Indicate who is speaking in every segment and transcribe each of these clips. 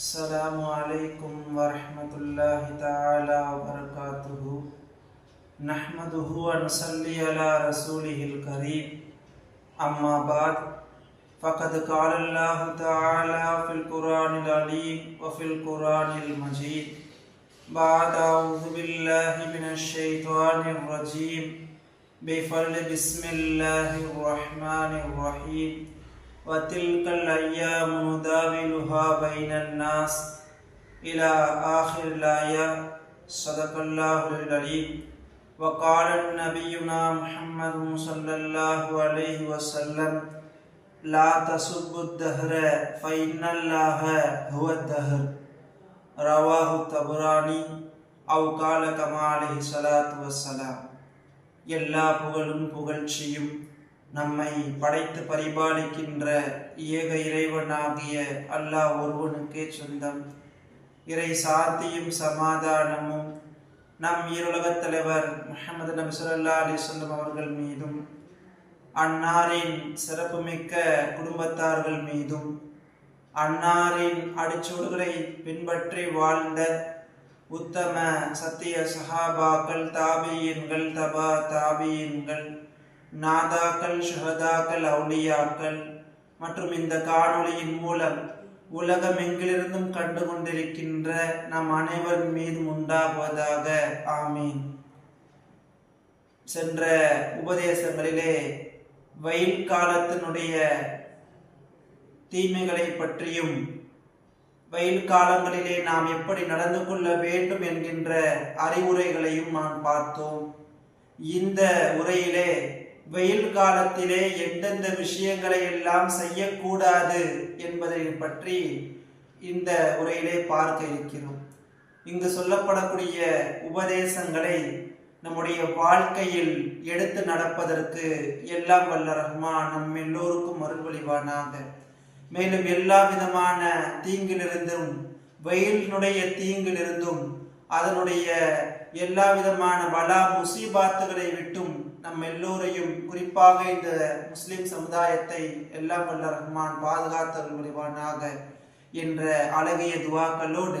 Speaker 1: السلام عليكم ورحمة الله تعالى وبركاته. نحمده ونصلي على رسوله الكريم. أما بعد فقد قال الله تعالى في القرآن العليم وفي القرآن المجيد. بعد أعوذ بالله من الشيطان الرجيم. بفضل بسم الله الرحمن الرحيم. وتلك الأيام نداولها بين الناس إلى آخر الآية صدق الله العليم وقال نبينا محمد صلى الله عليه وسلم لا تسبوا الدهر فإن الله هو الدهر رواه الطبراني أو قال كما عليه الصلاة والسلام எல்லா புகழும் புகழ்ச்சியும் நம்மை படைத்து பரிபாலிக்கின்ற ஏக இறைவனாகிய அல்லாஹ் ஒருவனுக்கே சொந்தம். இறை சாத்தியும் சமாதானமும் நம் ஈருலகத் தலைவர் முஹம்மது நபி சொல்லா அலைஹி அவர்கள் மீதும் அன்னாரின் சிறப்புமிக்க குடும்பத்தார்கள் மீதும் அன்னாரின் அடிச்சூடுகளை பின்பற்றி வாழ்ந்த உத்தம சத்திய சஹாபாக்கள் தாபியன்கள் தபா தாபியன்கள் நாதாக்கள் ஷஹதாக்கள் அவுளியாக்கள் மற்றும் இந்த காணொளியின் மூலம் உலகம் எங்கிலிருந்தும் கண்டு கொண்டிருக்கின்ற நம் அனைவரின் மீதும் உண்டாகுவதாக ஆமீன். சென்ற உபதேசங்களிலே வெயில் காலத்தினுடைய தீமைகளை பற்றியும் வெயில் காலங்களிலே நாம் எப்படி நடந்து கொள்ள வேண்டும் என்கின்ற அறிவுரைகளையும் நாம் பார்த்தோம். இந்த உரையிலே வெயில் காலத்திலே எந்தெந்த விஷயங்களை எல்லாம் செய்யக்கூடாது என்பதை பற்றி இந்த உரையிலே பார்க்க இருக்கிறோம். இங்கு சொல்லப்படக்கூடிய உபதேசங்களை நம்முடைய வாழ்க்கையில் எடுத்து நடப்பதற்கு எல்லாம் வல்ல ரஹ்மான் நம் எல்லோருக்கும் அருள்வழிவானாக. மேலும் எல்லா விதமான தீங்கிலிருந்தும் வெயிலினுடைய தீங்கிலிருந்தும் அதனுடைய எல்லா விதமான வலா முசீபாத்துகளை விட்டும் நம் எல்லோரையும் குறிப்பாக இந்த முஸ்லிம் சமுதாயத்தை எல்லாம் வல்ல ரஹ்மான் பாதுகாத்தல் முடிவானாக என்ற அழகிய துவாக்களோடு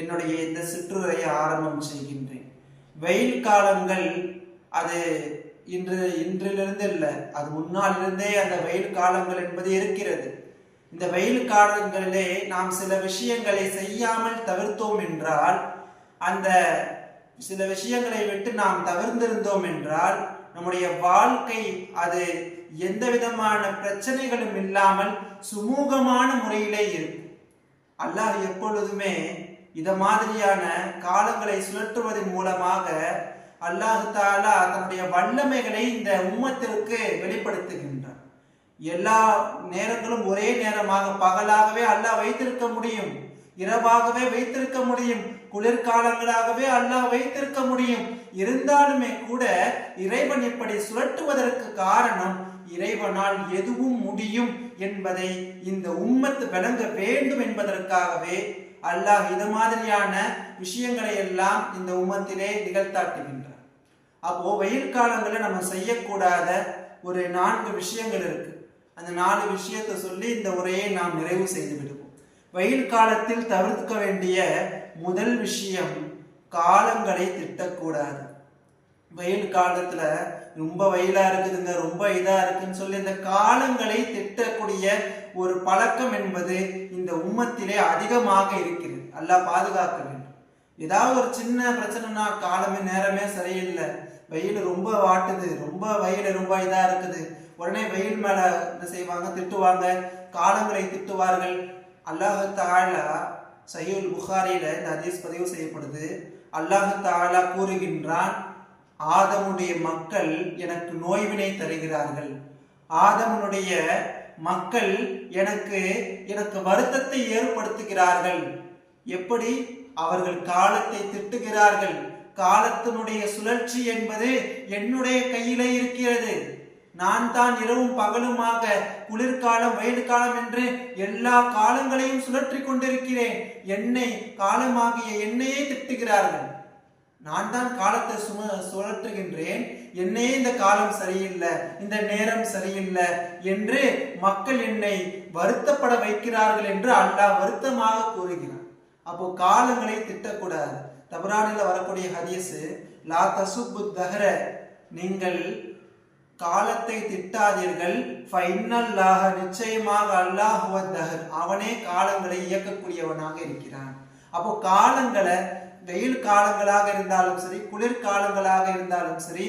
Speaker 1: என்னுடைய இந்த சிற்றுரையை ஆரம்பம் செய்கின்றேன். வெயில் காலங்கள் அது இன்று இன்றிலிருந்து இல்லை அது முன்னாலிருந்தே அந்த வெயில் காலங்கள் என்பது இருக்கிறது. இந்த வெயில் காலங்களிலே நாம் சில விஷயங்களை செய்யாமல் தவிர்த்தோம் என்றால் அந்த சில விஷயங்களை விட்டு நாம் தவிர்ந்திருந்தோம் என்றால் நம்முடைய வாழ்க்கை அது எந்த விதமான பிரச்சனைகளும் இல்லாமல் சுமூகமான முறையிலே இருக்கும். அல்லாஹ் எப்பொழுதுமே இத மாதிரியான காலங்களை சுழற்றுவதன் மூலமாக அல்லாஹு தாலா தன்னுடைய வல்லமைகளை இந்த உம்மத்திற்கு வெளிப்படுத்துகின்றார் எல்லா நேரங்களும் ஒரே நேரமாக பகலாகவே அல்லாஹ் வைத்திருக்க முடியும். இரவாகவே வைத்திருக்க முடியும். குளிர்காலங்களாகவே அல்லாஹ் வைத்திருக்க முடியும். இருந்தாலுமே கூட இறைவன் இப்படி சுழற்றுவதற்கு காரணம் இறைவனால் எதுவும் முடியும் என்பதை இந்த உம்மத்து விளங்க வேண்டும் என்பதற்காகவே அல்லாஹ் இது மாதிரியான விஷயங்களை எல்லாம் இந்த உம்மத்திலே நிகழ்த்தாட்டுகின்றார் அப்போ வெயில் காலங்களில் நம்ம செய்யக்கூடாத ஒரு நான்கு விஷயங்கள் இருக்கு. அந்த நாலு விஷயத்தை சொல்லி இந்த உரையை நாம் நிறைவு செய்துவிடும் வெயில் காலத்தில் தவிர்க்க வேண்டிய முதல் விஷயம் காலங்களை திட்டக்கூடாது. வெயில் காலத்துல ரொம்ப வெயிலா இருக்குதுங்க ரொம்ப இதா இருக்குன்னு சொல்லி இந்த காலங்களை திட்டக்கூடிய ஒரு பழக்கம் என்பது இந்த உம்மத்திலே அதிகமாக இருக்கிறது. அல்ல பாதுகாக்க வேண்டும். ஏதாவது ஒரு சின்ன பிரச்சனைனா காலமே நேரமே சரியில்லை. வெயில் ரொம்ப வாட்டுது ரொம்ப வெயில் ரொம்ப இதா இருக்குது. உடனே வெயில் மேல என்ன செய்வாங்க? திட்டுவாங்க. காலங்களை திட்டுவார்கள். அல்லாஹு தாலா சையுல் புகாரியில இந்த ஹதீஸ் பதிவு செய்யப்படுது. அல்லாஹு தாலா கூறுகின்றான் ஆதமுடைய மக்கள் எனக்கு நோய்வினை தருகிறார்கள். ஆதமனுடைய மக்கள் எனக்கு எனக்கு வருத்தத்தை ஏற்படுத்துகிறார்கள். எப்படி? அவர்கள் காலத்தை திட்டுகிறார்கள். காலத்தினுடைய சுழற்சி என்பது என்னுடைய கையிலே இருக்கிறது. நான் தான் இரவும் பகலுமாக குளிர்காலம் வெயில் காலம் என்று எல்லா காலங்களையும் சுழற்றி கொண்டிருக்கிறேன். என்னை காலமாகிய என்னையே திட்டுகிறார்கள். நான் தான் காலத்தை சும சுழற்றுகின்றேன். என்னே இந்த காலம் சரியில்லை இந்த நேரம் சரியில்லை என்று மக்கள் என்னை வருத்தப்பட வைக்கிறார்கள் என்று அல்லாஹ் வருத்தமாக கூறுகிறான். அப்போ காலங்களை திட்டக்கூடாது. தபரானில் வரக்கூடிய ஹதீஸு லா தசுப்பு தஹர. நீங்கள் காலத்தை திட்டாதீர்கள். ஃபைனல்லாக நிச்சயமாக அல்லாஹ் தஹர் அவனே காலங்களை இயக்கக்கூடியவனாக இருக்கிறான். அப்போ காலங்களை வெயில் காலங்களாக இருந்தாலும் சரி குளிர் காலங்களாக இருந்தாலும் சரி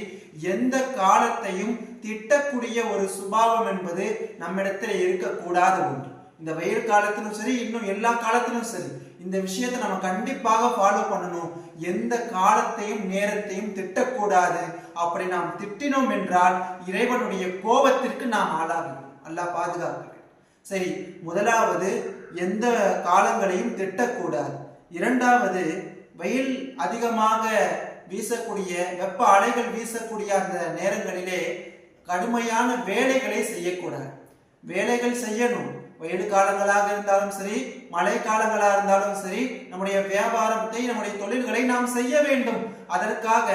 Speaker 1: எந்த காலத்தையும் திட்டக்கூடிய ஒரு சுபாவம் என்பது நம்மிடத்தில் இருக்கக்கூடாத ஒன்று. இந்த வெயில் காலத்திலும் சரி இன்னும் எல்லா காலத்திலும் சரி இந்த விஷயத்தை நம்ம கண்டிப்பாக ஃபாலோ பண்ணணும். எந்த காலத்தையும் நேரத்தையும் திட்டக்கூடாது. அப்படி நாம் திட்டினோம் என்றால் இறைவனுடைய கோபத்திற்கு நாம் ஆளாகணும். அல்லாஹ் பாதுகாக்க சரி முதலாவது எந்த காலங்களையும் திட்டக்கூடாது. இரண்டாவது வெயில் அதிகமாக வீசக்கூடிய வெப்ப அலைகள் வீசக்கூடிய அந்த நேரங்களிலே கடுமையான வேலைகளை செய்யக்கூடாது. வேலைகள் செய்யணும். வெயில் காலங்களாக இருந்தாலும் சரி மழை காலங்களாக இருந்தாலும் சரி நம்முடைய வியாபாரத்தை நம்முடைய தொழில்களை நாம் செய்ய வேண்டும். அதற்காக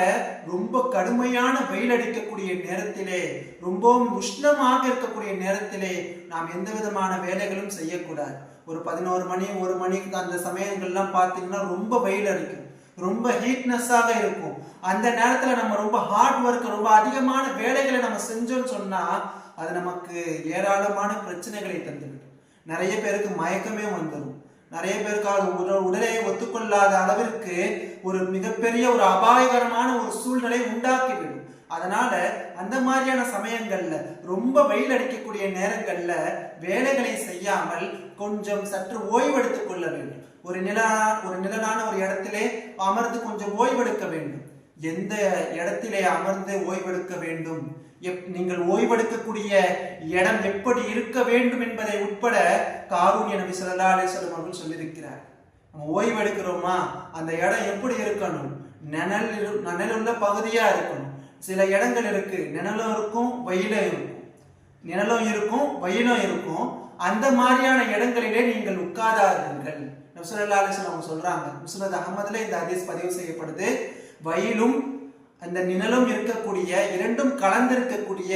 Speaker 1: ரொம்ப கடுமையான வெயில் அடிக்கக்கூடிய நேரத்திலே ரொம்பவும் உஷ்ணமாக இருக்கக்கூடிய நேரத்திலே நாம் எந்த விதமான வேலைகளும் செய்யக்கூடாது. ஒரு பதினோரு மணி ஒரு மணிக்கு அந்த சமயங்கள்லாம் பார்த்தீங்கன்னா ரொம்ப வெயில் அடிக்கும். ரொம்ப ஹீட்னஸ்ஸாக இருக்கும். அந்த நேரத்தில் நம்ம ரொம்ப ஹார்ட் ஒர்க் ரொம்ப அதிகமான வேலைகளை நம்ம செஞ்சோம்னு சொன்னால் அது நமக்கு ஏராளமான பிரச்சனைகளை தந்துவிடும். நிறைய பேருக்கு மயக்கமே வந்துடும் நிறைய பேருக்கு அது உடல் உடலை ஒத்துக்கொள்ளாத அளவிற்கு ஒரு மிகப்பெரிய ஒரு அபாயகரமான ஒரு சூழ்நிலை உண்டாக்கிவிடும். அதனால அந்த மாதிரியான சமயங்கள்ல ரொம்ப வெயில் அடிக்கக்கூடிய நேரங்கள்ல வேலைகளை செய்யாமல் கொஞ்சம் சற்று ஓய்வெடுத்துக் கொள்ள வேண்டும். ஒரு நிலா ஒரு நிழலான ஒரு இடத்திலே அமர்ந்து கொஞ்சம் ஓய்வெடுக்க வேண்டும். எந்த இடத்திலே அமர்ந்து ஓய்வெடுக்க வேண்டும்? எப்- நீங்கள் ஓய்வெடுக்கக்கூடிய இடம் எப்படி இருக்க வேண்டும் என்பதை உட்பட காரூண்ய நபி ஸல்லல்லாஹு அலைஹி அவர்கள் சொல்லியிருக்கிறார். நம்ம ஓய்வெடுக்கிறோமா? அந்த இடம் எப்படி இருக்கணும்? நிழல் இரு- நிழலுள்ள பகுதியா இருக்கணும். சில இடங்கள் இருக்கு நிழலும் இருக்கும் வெயிலும் இருக்கும். நிழலும் இருக்கும் வெயிலும் இருக்கும். அந்த மாதிரியான இடங்களிலே நீங்கள் உட்காராதீர்கள். நபிசல்லா அலிஸ்லாம் அவங்க சொல்றாங்க. முஸ்னத் அகமதுல இந்த ஹதீஸ் பதிவு செய்யப்படுது. வயலும் அந்த நிழலும் இருக்கக்கூடிய இரண்டும் கலந்திருக்கக்கூடிய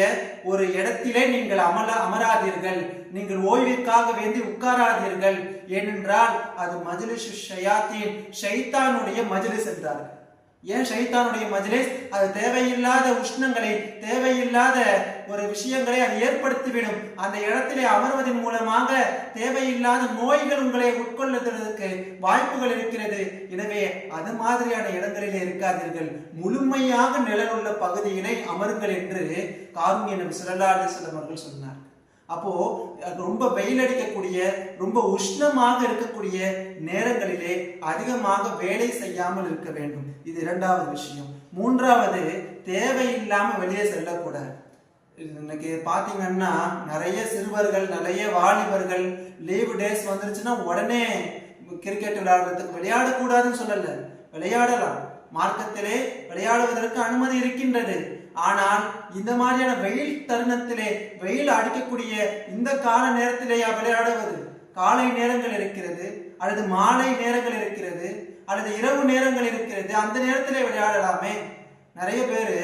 Speaker 1: ஒரு இடத்திலே நீங்கள் அமல அமராதீர்கள். நீங்கள் ஓய்விற்காக வேண்டி உட்காராதீர்கள். ஏனென்றால் அது மஜ்லிஸ் ஷயாத்தின் ஷைத்தானுடைய மஜிலிஸ் என்றார்கள். ஏன் ஷைத்தானுடைய மஜ்லிஸ்? அது தேவையில்லாத உஷ்ணங்களை தேவையில்லாத ஒரு விஷயங்களை அது ஏற்படுத்திவிடும். அந்த இடத்திலே அமர்வதன் மூலமாக தேவையில்லாத நோய்கள் உங்களை உட்கொள்ளுவதற்கு வாய்ப்புகள் இருக்கிறது. எனவே அது மாதிரியான இடங்களிலே இருக்காதீர்கள். முழுமையாக நிழலுள்ள பகுதியிலே அமருங்கள் என்று காருண்ய சிறலாடு சிலவர்கள் சொன்னார். அப்போ ரொம்ப வெயில் அடிக்கக்கூடிய ரொம்ப உஷ்ணமாக இருக்கக்கூடிய நேரங்களிலே அதிகமாக வேலை செய்யாமல் இருக்க வேண்டும். இது இரண்டாவது விஷயம். மூன்றாவது தேவையில்லாமல் வெளியே செல்லக்கூடாது. இன்னைக்கு பார்த்தீங்கன்னா நிறைய சிறுவர்கள் நிறைய வாலிபர்கள் லீவு டேஸ் வந்துருச்சுன்னா உடனே கிரிக்கெட் விளையாடுறதுக்கு விளையாடக்கூடாதுன்னு சொல்லல. விளையாடலாம். மார்க்கத்திலே விளையாடுவதற்கு அனுமதி இருக்கின்றது. ஆனால் இந்த மாதிரியான வெயில் தருணத்திலே வெயில் அடிக்கக்கூடிய இந்த கால நேரத்திலேயா விளையாடுவது? காலை நேரங்கள் இருக்கிறது அல்லது மாலை நேரங்கள் இருக்கிறது அல்லது இரவு நேரங்கள் இருக்கிறது அந்த நேரத்திலே விளையாடலாமே. நிறைய பேர்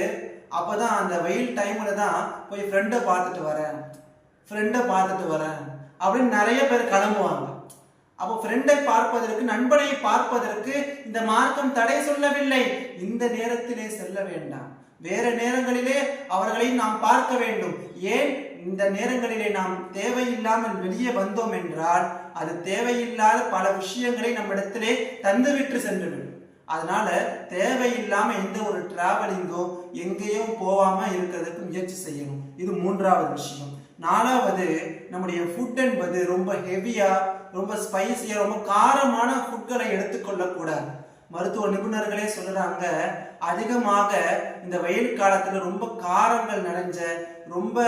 Speaker 1: அப்போதான் அந்த வெயில் டைமில் தான் போய் ஃப்ரெண்டை பார்த்துட்டு வரேன் ஃப்ரெண்டை பார்த்துட்டு வரேன் அப்படின்னு நிறைய பேர் கிளம்புவாங்க. அப்போ ஃப்ரெண்டை பார்ப்பதற்கு நண்பனை பார்ப்பதற்கு இந்த மார்க்கம் தடை சொல்லவில்லை. இந்த நேரத்திலே செல்ல வேண்டாம். வேற நேரங்களிலே அவர்களை நாம் பார்க்க வேண்டும். ஏன் இந்த நேரங்களிலே நாம் தேவையில்லாமல் வெளியே வந்தோம் என்றால் அது தேவையில்லாத பல விஷயங்களை நம்மிடத்திலே தந்துவிட்டு சென்றுவிடும் அதனால தேவையில்லாம எந்த ஒரு டிராவலிங்கோ எங்கேயும் போகாம இருக்கிறதுக்கு முயற்சி செய்யணும். இது மூன்றாவது விஷயம். நாலாவது நம்முடைய ஃபுட் என்பது ரொம்ப ஹெவியா ரொம்ப ஸ்பைசியா ரொம்ப காரமான ஃபுட்களை எடுத்துக்கொள்ளக்கூடாது. மருத்துவ நிபுணர்களே சொல்றாங்க அதிகமாக இந்த வெயில் காலத்தில் ரொம்ப காரங்கள் நிறைஞ்ச ரொம்ப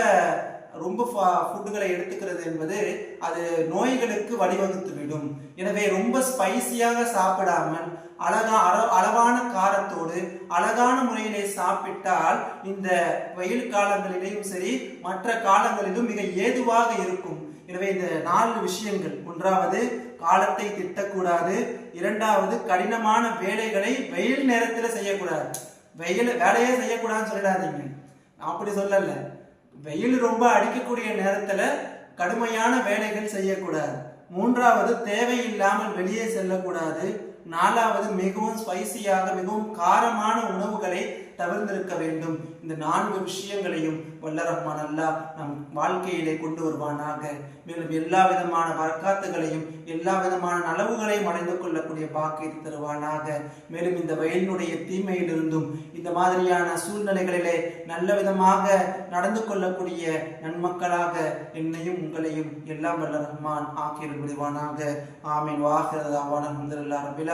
Speaker 1: ரொம்ப ஃபுட்டுகளை எடுத்துக்கிறது என்பது அது நோய்களுக்கு வழிவகுத்து விடும் எனவே ரொம்ப ஸ்பைசியாக சாப்பிடாமல் அழகா அளவான காரத்தோடு அழகான முறையிலே சாப்பிட்டால் இந்த வெயில் காலங்களிலேயும் சரி மற்ற காலங்களிலும் மிக ஏதுவாக இருக்கும். எனவே இந்த நாலு விஷயங்கள். ஒன்றாவது காலத்தை திட்டக்கூடாது. இரண்டாவது கடினமான வேலைகளை வெயில் நேரத்தில் செய்யக்கூடாது. வெயில் வேலையே செய்யக்கூடாதுன்னு சொல்லிடாதீங்க. நான் அப்படி சொல்லல. வெயில் ரொம்ப அடிக்கக்கூடிய நேரத்தில் கடுமையான வேலைகள் செய்யக்கூடாது. மூன்றாவது தேவையில்லாமல் வெளியே செல்லக்கூடாது. நாலாவது மிகவும் ஸ்பைசியாக மிகவும் காரமான உணவுகளை தவிர்ந்திருக்க வேண்டும். இந்த நான்கு விஷயங்களையும் வல்ல ரஹ்மான் அல்லாஹ் நம் வாழ்க்கையிலே கொண்டு வருவானாக. மேலும் எல்லா விதமான வர்க்காத்துகளையும் எல்லா விதமான நலவுகளையும் அடைந்து கொள்ளக்கூடிய பாக்கியத்தை தருவானாக. மேலும் இந்த வயலினுடைய தீமையிலிருந்தும் இந்த மாதிரியான சூழ்நிலைகளிலே நல்ல விதமாக நடந்து கொள்ளக்கூடிய நன்மக்களாக என்னையும் உங்களையும் எல்லாம் வல்ல ரஹ்மான் ஆக்கியல் விடுவானாக ஆமீன். வாஹிரதாவான அல்ஹம்துலில்லாஹ்